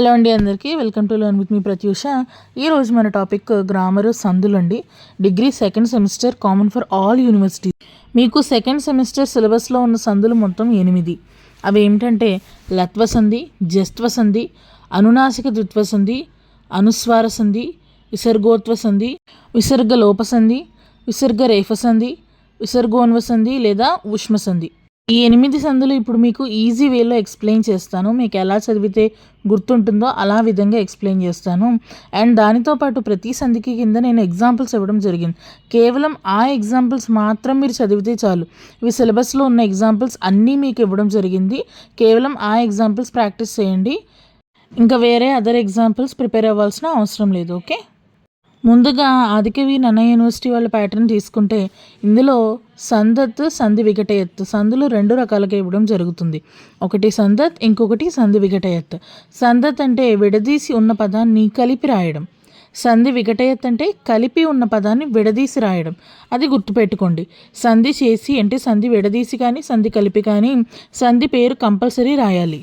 Hello అండి అందరికీ. Welcome to learn with me Prathyusha. ఈరోజు మన టాపిక్ గ్రామర్ సందులు అండి. Degree second semester common for all university మీకు సెకండ్ సెమిస్టర్ సిలబస్లో ఉన్న సందులు మొత్తం ఎనిమిది. అవి ఏమిటంటే లత్వ సంధి జస్త్వ సంధి అనునాసిక ద్విత్వ సంధి అనుస్వార సంధి విసర్గోత్వ సంధి విసర్గ లోప సంధి విసర్గ రేఫ సంధి విసర్గోన్వ సంధి లేదా ఉష్మ సంధి. ఈ ఎనిమిది సందులు ఇప్పుడు మీకు ఈజీ వేలో ఎక్స్ప్లెయిన్ చేస్తాను. మీకు ఎలా చదివితే గుర్తుంటుందో అలా విధంగా ఎక్స్ప్లెయిన్ చేస్తాను. అండ్ దానితో పాటు ప్రతి సంధికి కింద నేను ఎగ్జాంపుల్స్ ఇవ్వడం జరిగింది. కేవలం ఆ ఎగ్జాంపుల్స్ మాత్రం మీరు చదివితే చాలు. ఇవి సిలబస్లో ఉన్న ఎగ్జాంపుల్స్ అన్నీ మీకు ఇవ్వడం జరిగింది. కేవలం ఆ ఎగ్జాంపుల్స్ ప్రాక్టీస్ చేయండి. ఇంకా వేరే అదర్ ఎగ్జాంపుల్స్ ప్రిపేర్ అవ్వాల్సిన అవసరం లేదు. ఓకే ముందుగా ఆదికవి నన్న యూనివర్సిటీ వాళ్ళ ప్యాటర్న్ తీసుకుంటే ఇందులో సందత్ సంధి వికటయత్ సందులు రెండు రకాలుగా ఇవ్వడం జరుగుతుంది. ఒకటి సందత్ ఇంకొకటి సంధి వికటయత్ సందత్ అంటే విడదీసి ఉన్న పదాన్ని కలిపి రాయడం. సంధి వికటయత్ అంటే కలిపి ఉన్న పదాన్ని విడదీసి రాయడం. అది గుర్తుపెట్టుకోండి. సంధి చేసి అంటే సంధి విడదీసి కానీ సంధి కలిపి కానీ సంధి పేరు కంపల్సరీ రాయాలి.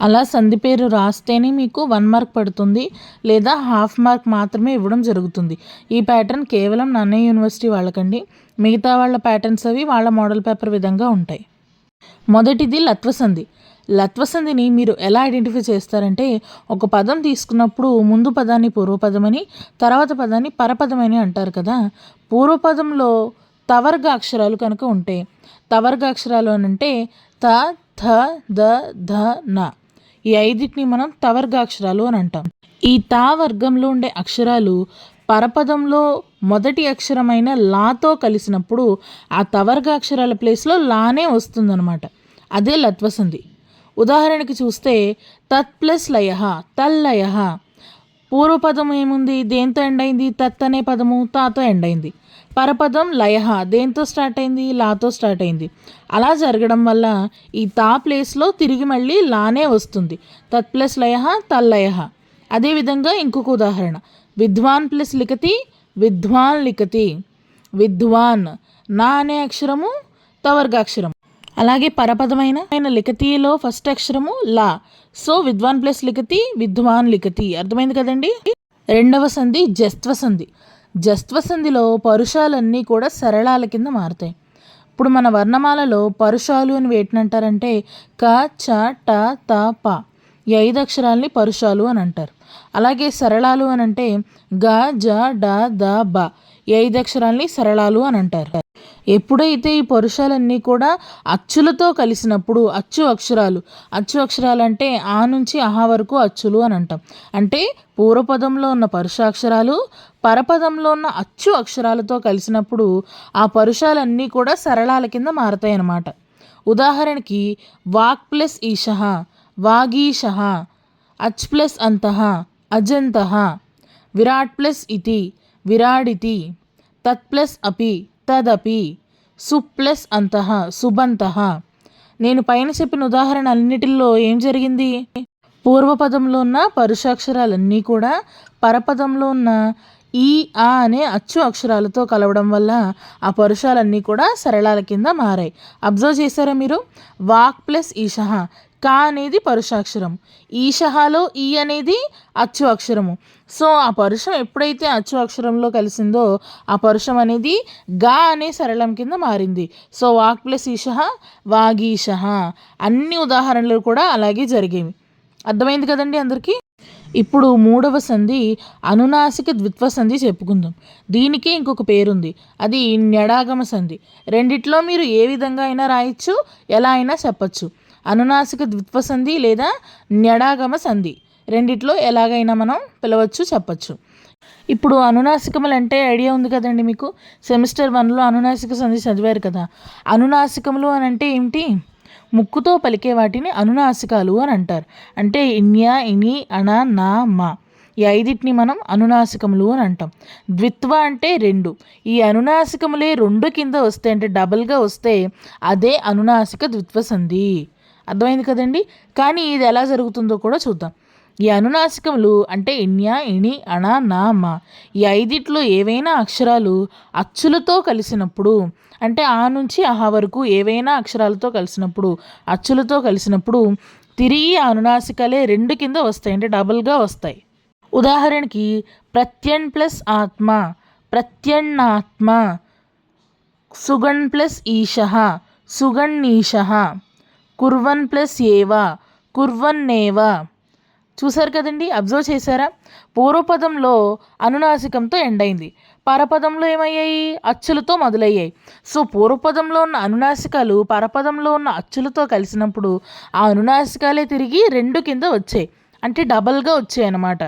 అలా సంధి పేరు రాస్తేనే మీకు వన్ మార్క్ పడుతుంది లేదా హాఫ్ మార్క్ మాత్రమే ఇవ్వడం జరుగుతుంది. ఈ ప్యాటర్న్ కేవలం నన్నయ్య యూనివర్సిటీ వాళ్ళకండి. మిగతా వాళ్ళ ప్యాటర్న్స్ అవి వాళ్ళ మోడల్ పేపర్ విధంగా ఉంటాయి. మొదటిది లత్వసంధి. లత్వసంధిని మీరు ఎలా ఐడెంటిఫై చేస్తారంటే ఒక పదం తీసుకున్నప్పుడు ముందు పదాన్ని పూర్వపదమని తర్వాత పదాన్ని పరపదమని అంటారు కదా. పూర్వపదంలో తవర్గ అక్షరాలు కనుక ఉంటే తవర్గ అక్షరాలు అని అంటే త థ ద ధ న. ఈ ఐదిటిని మనం తవర్గాక్షరాలు అని అంటాం. ఈ తా వర్గంలో ఉండే అక్షరాలు పరపదంలో మొదటి అక్షరమైన లాతో కలిసినప్పుడు ఆ తవర్గాక్షరాల ప్లేస్లో లానే వస్తుందన్నమాట. అదే లత్వసంధి. ఉదాహరణకి చూస్తే తత్ ప్లస్ లయ తల్లయ పూర్వపదం ఏముంది? దేంతో ఎండ్ అయింది? తత్ అనే పదము తాతో ఎండ్ అయింది. పరపదం లయ. దేంతో స్టార్ట్ అయింది? లాతో స్టార్ట్ అయింది. అలా జరగడం వల్ల ఈ తా ప్లేస్లో తిరిగి మళ్ళీ లానే వస్తుంది. తత్ ప్లస్ లయహ తల్లయ అదేవిధంగా ఇంకొక ఉదాహరణ. విద్వాన్ ప్లస్ లిఖతి విద్వాన్ లిఖతి. విద్వాన్. నా అనే అక్షరము తవర్గాక్షరం అలాగే పరపదమైన లిఖతిలో ఫస్ట్ అక్షరము లా. సో విద్వాన్ ప్లస్ లిఖతి విద్వాన్ లిఖతి. అర్థమైంది కదండి? రెండవ సంధి జస్త్వ సంధి. జస్త్వ సంధిలో పరుషాలన్నీ కూడా సరళాల కింద మారుతాయి. ఇప్పుడు మన వర్ణమాలలో పరుషాలు అని వేటినంటారంటే క చ ట త ప. ఈ ఐదు అక్షరాలని పరుషాలు అని అంటారు. అలాగే సరళాలు అని అంటే గ జ డ ద బ. ఈ ఐదు అక్షరాలని సరళాలు అని అంటారు. ఎప్పుడైతే ఈ పరుషాలన్నీ కూడా అచ్చులతో కలిసినప్పుడు అచ్చు అక్షరాలు అచ్చు అక్షరాలు అంటే ఆ నుంచి అహా వరకు అచ్చులు అని అంటాం. అంటే పూర్వపదంలో ఉన్న పరుషాక్షరాలు పరపదంలో ఉన్న అచ్చు అక్షరాలతో కలిసినప్పుడు ఆ పరుషాలన్నీ కూడా సరళాల కింద మారతాయి అన్నమాట ఉదాహరణకి వాక్ ప్లస్ ఈషహ వాగీష అచ్ ప్లస్ అంతః అజంతః విరాట్ ప్లస్ ఇతి విరాడితి తత్ ప్లస్ అపి తదపి సు ప్లస్ అంతః సుబంతః. నేను పైన చెప్పిన ఉదాహరణ అన్నిటిల్లో ఏం జరిగింది? పూర్వపదంలో ఉన్న పరుషాక్షరాలన్నీ కూడా పరపదంలో ఉన్న ఈ ఆ అనే అచ్చు అక్షరాలతో కలవడం వల్ల ఆ పరుషాలన్నీ కూడా సరళాల కింద మారాయి. అబ్జర్వ్ చేశారా మీరు? వాక్ ప్లస్ ఈషహ కా అనేది పరుషాక్షరం. ఈషహాలో ఈ అనేది అచ్చు అక్షరము. సో ఆ పరుషం ఎప్పుడైతే అచ్చు అక్షరంలో కలిసిందో ఆ పరుషం అనేది గా అనే సరళం కింద మారింది. సో వాక్ ప్లస్ ఈషహ వాగీషహ అన్ని ఉదాహరణలు కూడా అలాగే జరిగేవి. అర్థమైంది కదండి అందరికీ? ఇప్పుడు మూడవ సంధి అనునాసిక ద్విత్వ సంధి చెప్పుకుందాం. దీనికి ఇంకొక పేరుంది. అది న్యడాగమ సంధి. రెండిట్లో మీరు ఏ విధంగా అయినా రాయొచ్చు ఎలా అయినా చెప్పచ్చు. అనునాసిక ద్విత్వ సంధి లేదా న్యడాగమ సంధి. రెండిట్లో ఎలాగైనా మనం పిలవచ్చు చెప్పచ్చు. ఇప్పుడు అనునాసికములు అంటే ఐడియా ఉంది కదండి మీకు? సెమిస్టర్ వన్లో అనునాసిక సంధి చదివారు కదా. అనునాసికములు అని అంటే ఏమిటి? ముక్కుతో పలికే వాటిని అనునాసికాలు అని అంటారు. అంటే ఇన్యా ఇని అణ నా మా. ఈ ఐదిటిని మనం అనునాసికములు అని అంటాం. ద్విత్వ అంటే రెండు. ఈ అనునాసికములే రెండు కింద వస్తే అంటే డబల్గా వస్తే అదే అనునాసిక ద్విత్వ సంధి. అర్థమైంది కదండి? కానీ ఇది ఎలా జరుగుతుందో కూడా చూద్దాం. ఈ అనునాసికములు అంటే ఇన్య ఇని అణ నా ఈ ఐదిట్లో ఏవైనా అక్షరాలు అచ్చులతో కలిసినప్పుడు అంటే ఆ నుంచి ఆహా వరకు ఏవైనా అక్షరాలతో కలిసినప్పుడు అచ్చులతో కలిసినప్పుడు తిరిగి ఆ అనునాసికలే రెండు కింద వస్తాయి అంటే డబుల్గా వస్తాయి. ఉదాహరణకి ప్రత్యన్ ప్లస్ ఆత్మ ప్రత్యన్నాత్మ సుగణ్ ప్లస్ ఈశ సుగణ్ణీశ కుర్వన్ ప్లస్ ఏవా కుర్వన్నేవ. చూశారు కదండి? అబ్జర్వ్ చేశారా? పూర్వపదంలో అనునాసికంతో ఎండ్ అయింది. పరపదంలో ఏమయ్యాయి? అచ్చులతో మొదలయ్యాయి. సో పూర్వపదంలో ఉన్న అనునాసికాలు పరపదంలో ఉన్న అచ్చులతో కలిసినప్పుడు ఆ అనునాసికాలే తిరిగి రెండు కింద వచ్చాయి. అంటే డబల్గా వచ్చాయి అన్నమాట.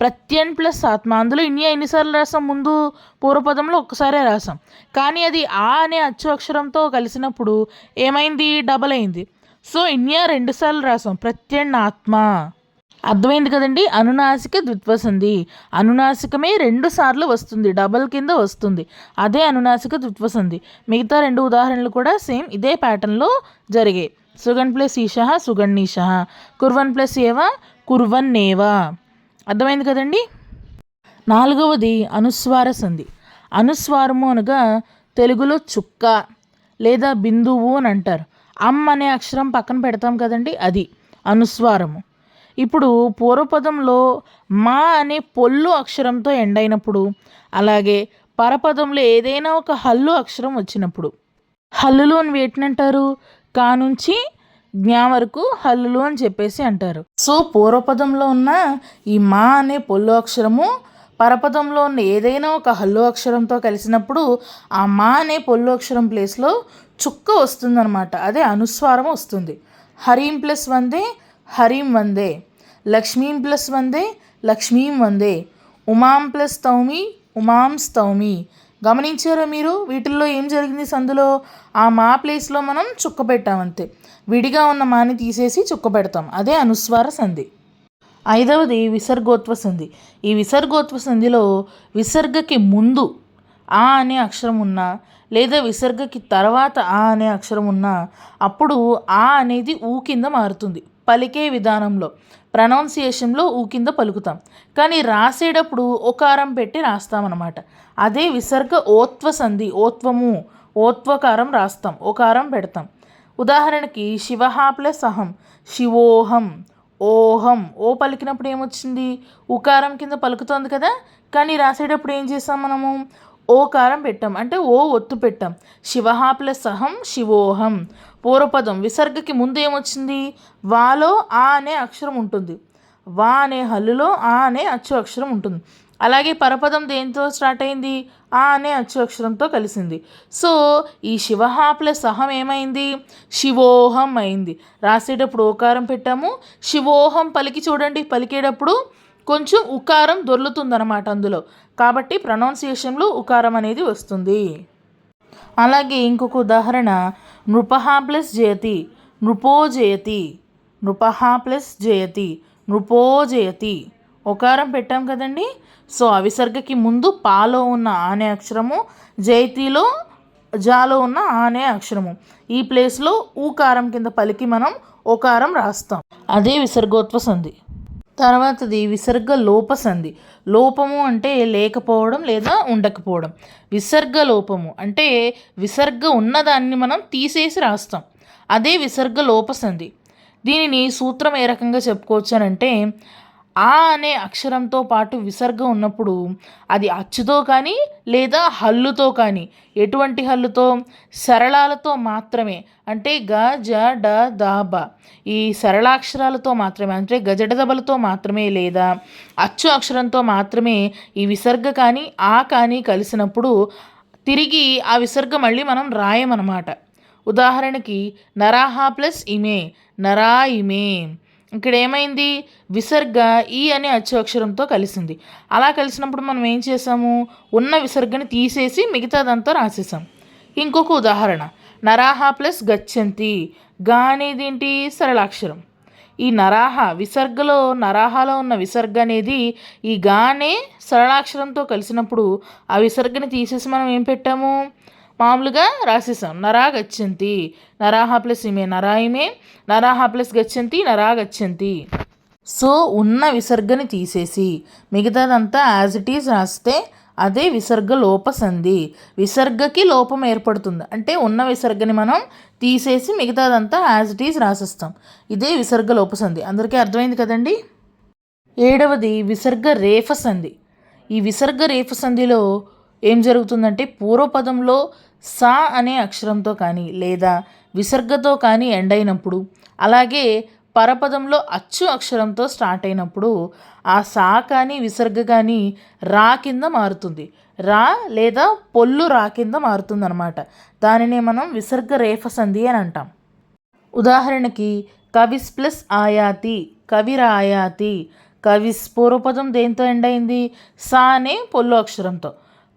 ప్రత్యన్ ప్లస్ ఆత్మ. అందులో ఇన్ని ఎన్నిసార్లు రాసాం. ముందు పూర్వపదంలో ఒక్కసారే రాసాం. కానీ అది ఆ అనే అచ్చు అక్షరంతో కలిసినప్పుడు ఏమైంది? డబల్ అయింది. సో ఇన్యా రెండుసార్లు రాసాం. ప్రత్యన్నాత్మ అర్థమైంది కదండి? అనునాసిక ద్విత్వసంధి. అనునాసికమే రెండు సార్లు వస్తుంది. డబల్ కింద వస్తుంది. అదే అనునాసిక ద్విత్వసంధి. మిగతా రెండు ఉదాహరణలు కూడా సేమ్ ఇదే ప్యాటర్న్లో జరిగాయి సుగన్ ప్లస్ ఈష సుగణీష కుర్వన్ ప్లస్ ఏవా కుర్వన్నేవా అర్థమైంది కదండి? నాలుగవది అనుస్వార సంధి. అనుస్వారము అనగా తెలుగులో చుక్క లేదా బిందువు అని అంటారు. అమ్ అనే అక్షరం పక్కన పెడతాం కదండి అది. అనుస్వారము. ఇప్పుడు పూర్వపదంలో మా అనే పొల్లు అక్షరంతో ఎండ్ అయినప్పుడు అలాగే పరపదంలో ఏదైనా ఒక హల్లు అక్షరం వచ్చినప్పుడు. హల్లులు అని వేటినంటారు? కా నుంచి జ్ఞా వరకు హల్లులు అని చెప్పేసి అంటారు. సో పూర్వపదంలో ఉన్న ఈ మా అనే పొల్లు అక్షరము పరపదంలో ఉన్న ఏదైనా ఒక హల్లు అక్షరంతో కలిసినప్పుడు ఆ మా అనే పొల్లు అక్షరం ప్లేస్లో చుక్క వస్తుందన్నమాట. అదే అనుస్వారం వస్తుంది. హరీం ప్లస్ వందే హరీం వందే. లక్ష్మీం ప్లస్ వందే లక్ష్మీం వందే. ఉమాం ప్లస్ తౌమి ఉమాం స్తౌమి. గమనించారా మీరు? వీటిల్లో ఏం జరిగింది సందులో? ఆ మా ప్లేస్లో మనం చుక్క పెట్టామంతే. విడిగా ఉన్న మాని తీసేసి చుక్క పెడతాం. అదే అనుస్వార సంధి. ఐదవది విసర్గోత్వ సంధి. ఈ విసర్గోత్వ సంధిలో విసర్గకి ముందు ఆ అనే అక్షరం ఉన్నా లేదా విసర్గకి తర్వాత ఆ అనే అక్షరం ఉన్నా అప్పుడు ఆ అనేది ఊ కింద మారుతుంది. పలికే విధానంలో ప్రనౌన్సియేషన్లో ఊ కింద పలుకుతాం. కానీ రాసేటప్పుడు ఒకారం పెట్టి రాస్తామన్నమాట. అదే విసర్గ ఓత్వ సంధి ఓత్వము ఓత్వకారం రాస్తాం ఓకారం పెడతాం. ఉదాహరణకి శివహ ప్లస్ అహం శివోహం ఓహం ఓ పలికినప్పుడు ఏమొచ్చింది? ఉకారం కింద పలుకుతోంది కదా? కానీ రాసేటప్పుడు ఏం చేస్తాం మనము? ఓకారం పెట్టాం. అంటే ఓ ఒత్తు పెట్టాం. శివహ ప్లస్ అహం శివోహం. పూర్వపదం విసర్గకి ముందు ఏమొచ్చింది? వాలో ఆ అనే అక్షరం ఉంటుంది. వా అనే హల్లులో ఆ అనే అచ్చు అక్షరం ఉంటుంది. అలాగే పరపదం దేంతో స్టార్ట్ అయింది? ఆ అనే అచ్చు అక్షరంతో కలిసింది. సో ఈ శివహ ప్లస్ అహం ఏమైంది? శివోహం అయింది. రాసేటప్పుడు ఓకారం పెట్టాము. శివోహం పలికి చూడండి. పలికేటప్పుడు కొంచెం ఉకారం దొర్లుతుందన్నమాట అందులో. కాబట్టి ప్రొనౌన్సియేషన్లో ఉకారం అనేది వస్తుంది. అలాగే ఇంకొక ఉదాహరణ నృపహ ప్లస్ జయతి నృపో జయతి నృపహ ప్లస్ జయతి నృపో జయతి. ఒకారం పెట్టాం కదండి? సో అవిసర్గకి ముందు పాలో ఉన్న ఆనే అక్షరము జయతిలో జాలో ఉన్న ఆనే అక్షరము. ఈ ప్లేస్లో ఊకారం కింద పలికి మనం ఓకారం రాస్తాం. అదే విసర్గోత్వ సంధి. తర్వాతది విసర్గ లోప సంధి లోపము అంటే లేకపోవడం లేదా ఉండకపోవడం. విసర్గ లోపము అంటే విసర్గ ఉన్నదాన్ని మనం తీసేసి రాస్తాం. అదే విసర్గ లోప సంధి దీనిని సూత్రం ఏ రకంగా చెప్పుకోవచ్చు అని అంటే ఆ అనే అక్షరంతో పాటు విసర్గ ఉన్నప్పుడు అది అచ్చుతో కానీ లేదా హల్లుతో కానీ ఎటువంటి హల్లుతో? సరళాలతో మాత్రమే. అంటే గ జ డ ద బ. ఈ సరళాక్షరాలతో మాత్రమే. అంటే గజడదబలతో మాత్రమే లేదా అచ్చు అక్షరంతో మాత్రమే ఈ విసర్గ కానీ ఆ కానీ కలిసినప్పుడు తిరిగి ఆ విసర్గ మళ్ళీ మనం రాయమన్నమాట ఉదాహరణకి నరాహ ప్లస్ ఇమే. నరా ఇమే ఇక్కడ ఏమైంది విసర్గ ఈ అనే అచ్చు అక్షరంతో కలిసింది. అలా కలిసినప్పుడు మనం ఏం చేసాము ఉన్న విసర్గని తీసేసి మిగతాదంతా రాసేసాం ఇంకొక ఉదాహరణ. నరాహ ప్లస్ గచ్చంతి. గా అనేది ఏంటి సరళాక్షరం. ఈ నరాహ విసర్గలో నరాహలో ఉన్న విసర్గ అనేది ఈ గానే సరళాక్షరంతో కలిసినప్పుడు ఆ విసర్గని తీసేసి మనం ఏం పెట్టాము? మామూలుగా రాసేసాం నరా గచ్చంతి నరాహ ప్లస్ ఇమే నరాయిమే నరాహ ప్లస్ గచ్చంతి నరా గచ్చంతి. సో ఉన్న విసర్గని తీసేసి మిగతాదంతా యాజ్ ఇట్ ఈజ్ రాస్తే అదే విసర్గ లోప సంధి. విసర్గకి లోపం ఏర్పడుతుంది. అంటే ఉన్న విసర్గని మనం తీసేసి మిగతాదంతా యాజ్ ఇట్ ఈజ్ రాసిస్తాం. ఇదే విసర్గ లోప సంధి. అందరికీ అర్థమైంది కదండి? ఏడవది విసర్గ రేఫ సంధి. ఈ విసర్గ రేఫ సంధిలో ఏం జరుగుతుందంటే పూర్వపదంలో సా అనే అక్షరంతో కానీ లేదా విసర్గతో కానీ ఎండ్ అయినప్పుడు అలాగే పరపదంలో అచ్చు అక్షరంతో స్టార్ట్ అయినప్పుడు ఆ సా కానీ విసర్గ కానీ రా కింద మారుతుంది. రా లేదా పొల్లు రా కింద మారుతుందన్నమాట. దానినే మనం విసర్గ రేఫ సంధి అని అంటాం. ఉదాహరణకి కవిస్ ప్లస్ ఆయాతి కవిరాయాతి కవిస్ పూర్వపదం దేంతో ఎండ్ అయింది? సా అనే పొల్లు అక్షరంతో.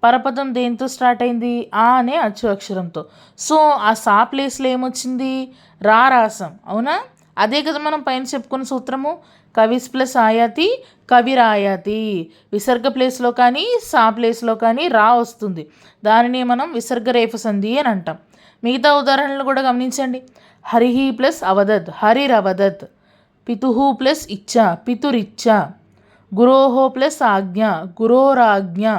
పరపదం దేంతో స్టార్ట్ అయింది? ఆ అనే అచ్చు అక్షరంతో. సో ఆ సా ప్లేస్లో ఏమొచ్చింది? రా రాసం. అవునా? అదే కదా మనం పైన చెప్పుకున్న సూత్రము. కవిస్ ప్లస్ ఆయాతి కవిరాయాతి విసర్గ ప్లేస్లో కానీ సా ప్లేస్లో కానీ రా వస్తుంది. దానిని మనం విసర్గ రేఫ సంధి అని అంటాం. మిగతా ఉదాహరణలు కూడా గమనించండి. హరిహి ప్లస్ అవదత్ హరిరవదత్ పితుహు ప్లస్ ఇచ్చ పితురిచ్చ. గురోహో ప్లస్ ఆజ్ఞ గురోరాజ్ఞ.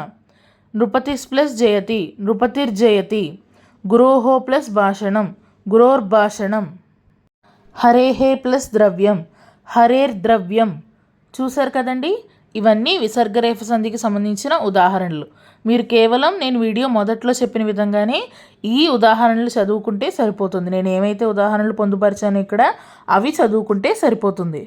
నృపతిస్ ప్లస్ జయతి నృపతిర్జయతి గురోహో ప్లస్ భాషణం గురోర్భాషణం హరేహే ప్లస్ ద్రవ్యం హరేర్ ద్రవ్యం. చూశారు కదండి? ఇవన్నీ విసర్గరేఫ సంధికి సంబంధించిన ఉదాహరణలు. మీరు కేవలం నేను వీడియో మొదట్లో చెప్పిన విధంగానే ఈ ఉదాహరణలు చదువుకుంటే సరిపోతుంది. నేను ఏమైతే ఉదాహరణలు పొందుపరిచాను ఇక్కడ అవి చదువుకుంటే సరిపోతుంది.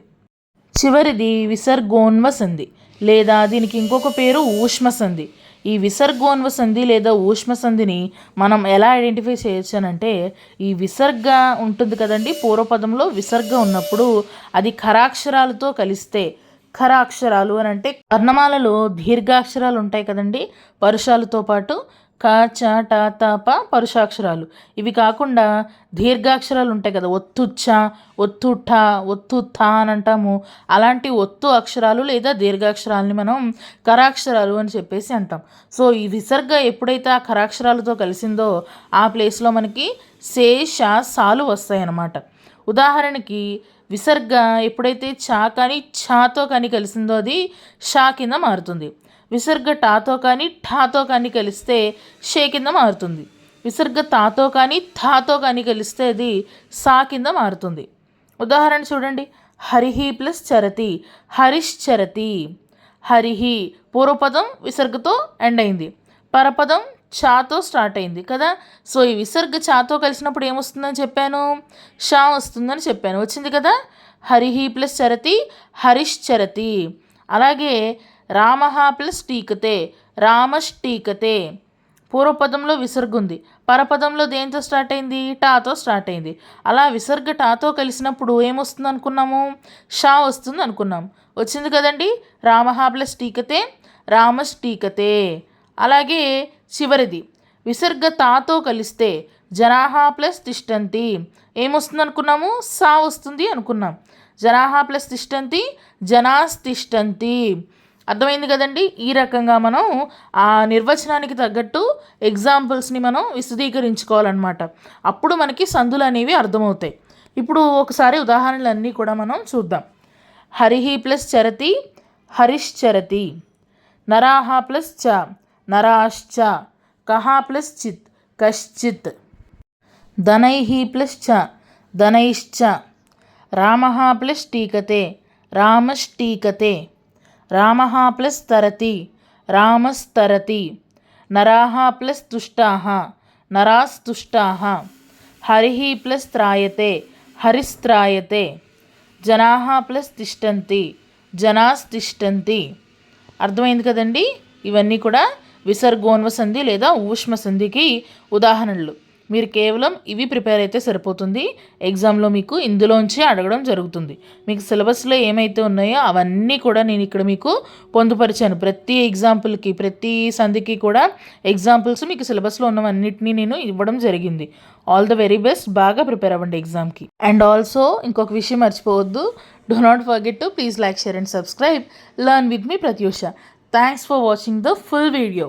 చివరిది విసర్గోన్మ సంధి లేదా దీనికి ఇంకొక పేరు ఊష్మ సంధి ఈ విసర్గోన్వ సంధి లేదా ఊష్మ సంధిని మనం ఎలా ఐడెంటిఫై చేయొచ్చు అంటే ఈ విసర్గ ఉంటుంది కదండి పూర్వపదంలో విసర్గ ఉన్నప్పుడు అది ఖరాక్షరాలతో కలిస్తే ఖరాక్షరాలు అని అంటే కర్ణమాలలో దీర్ఘాక్షరాలు ఉంటాయి కదండి పరుషాలతో పాటు క చ ట త ప పరుషాక్షరాలు. ఇవి కాకుండా దీర్ఘాక్షరాలు ఉంటాయి కదా ఒత్తు చ ఒత్తు ఠ ఒత్తు థ అని అంటాము. అలాంటి ఒత్తు అక్షరాలు లేదా దీర్ఘాక్షరాలని మనం కరాక్షరాలు అని చెప్పేసి అంటాం. సో ఈ విసర్గ ఎప్పుడైతే ఆ కరాక్షరాలతో కలిసిందో ఆ ప్లేస్లో మనకి శేష సాలు వస్తాయి అన్నమాట ఉదాహరణకి విసర్గ ఎప్పుడైతే చా కానీ ఛాతో కానీ కలిసిందో అది షా కింద మారుతుంది. విసర్గ టాతో కానీ ఠాతో కానీ కలిస్తే షే కింద మారుతుంది. విసర్గ తాతో కానీ థాతో కానీ కలిస్తే అది సా కింద మారుతుంది. ఉదాహరణ చూడండి. హరిహి ప్లస్ చరతి హరిష్ చరతి హరిహి పూర్వపదం విసర్గతో ఎండ్ అయింది. పరపదం చాతో స్టార్ట్ అయింది కదా. సో ఈ విసర్గ చాతో కలిసినప్పుడు ఏమొస్తుందని చెప్పాను? షా వస్తుందని చెప్పాను. వచ్చింది కదా. హరిహి ప్లస్ చరతి హరిష్ చరతి అలాగే రామ ప్లస్ టీకతే రామష్టీకతే పూర్వపదంలో విసర్గుంది. పరపదంలో దేంతో స్టార్ట్ అయింది? టాతో స్టార్ట్ అయింది. అలా విసర్గ టాతో కలిసినప్పుడు ఏమొస్తుంది అనుకున్నాము షా వస్తుంది అనుకున్నాం వచ్చింది కదండి? రామ ప్లస్ టీకతే రామష్టీకతే అలాగే చివరిది. విసర్గ తాతో కలిస్తే జనాహా ప్లస్ తిష్టంతి. ఏమొస్తుంది అనుకున్నాము సా వస్తుంది అనుకున్నాం. జనాహా ప్లస్ తిష్టంతి జనాస్ తిష్టంతి. అర్థమైంది కదండి? ఈ రకంగా మనం ఆ నిర్వచనానికి తగ్గట్టు ఎగ్జాంపుల్స్ని మనం విశదీకరించుకోవాలన్నమాట. అప్పుడు మనకి సందులు అనేవి అర్థమవుతాయి. ఇప్పుడు ఒకసారి ఉదాహరణలన్నీ కూడా మనం చూద్దాం. హరిహి ప్లస్ చరతి హరిశ్చరతి నరాహ ప్లస్ చ నరాశ్చ కహా ప్లస్ చిత్ కశ్చిత్. ధనైహి ప్లస్ చ ధనైశ్చ రామ ప్లస్ టీకతే రామష్టీకతే రామః ప్లస్ తరతి రామస్తరతి నరాహ ప్లస్ తుష్టాహ నరాస్తుష్టాహ హరిः ప్లస్ త్రాయతే హరిస్త్రాయతే జనాహ ప్లస్ తిష్టంతి జనాస్తిష్టంతి అర్థమైంది కదండి? ఇవన్నీ కూడా విసర్గోన్వ సంధి లేదా ఊష్మ సంధికి ఉదాహరణలు. మీరు కేవలం ఇవి ప్రిపేర్ అయితే సరిపోతుంది. ఎగ్జామ్లో మీకు ఇందులోంచి అడగడం జరుగుతుంది. మీకు సిలబస్లో ఏమైతే ఉన్నాయో అవన్నీ కూడా నేను ఇక్కడ మీకు పొందుపరిచాను. ప్రతి ఎగ్జాంపుల్కి ప్రతి సంధికి కూడా ఎగ్జాంపుల్స్ మీకు సిలబస్లో ఉన్నవన్నిటినీ నేను ఇవ్వడం జరిగింది. All the very best. బాగా ప్రిపేర్ అవ్వండి ఎగ్జామ్కి. అండ్ ఆల్సో ఇంకొక విషయం మర్చిపోవద్దు. Do not forget to please like share and subscribe learn with me Prathyusha thanks for watching the full video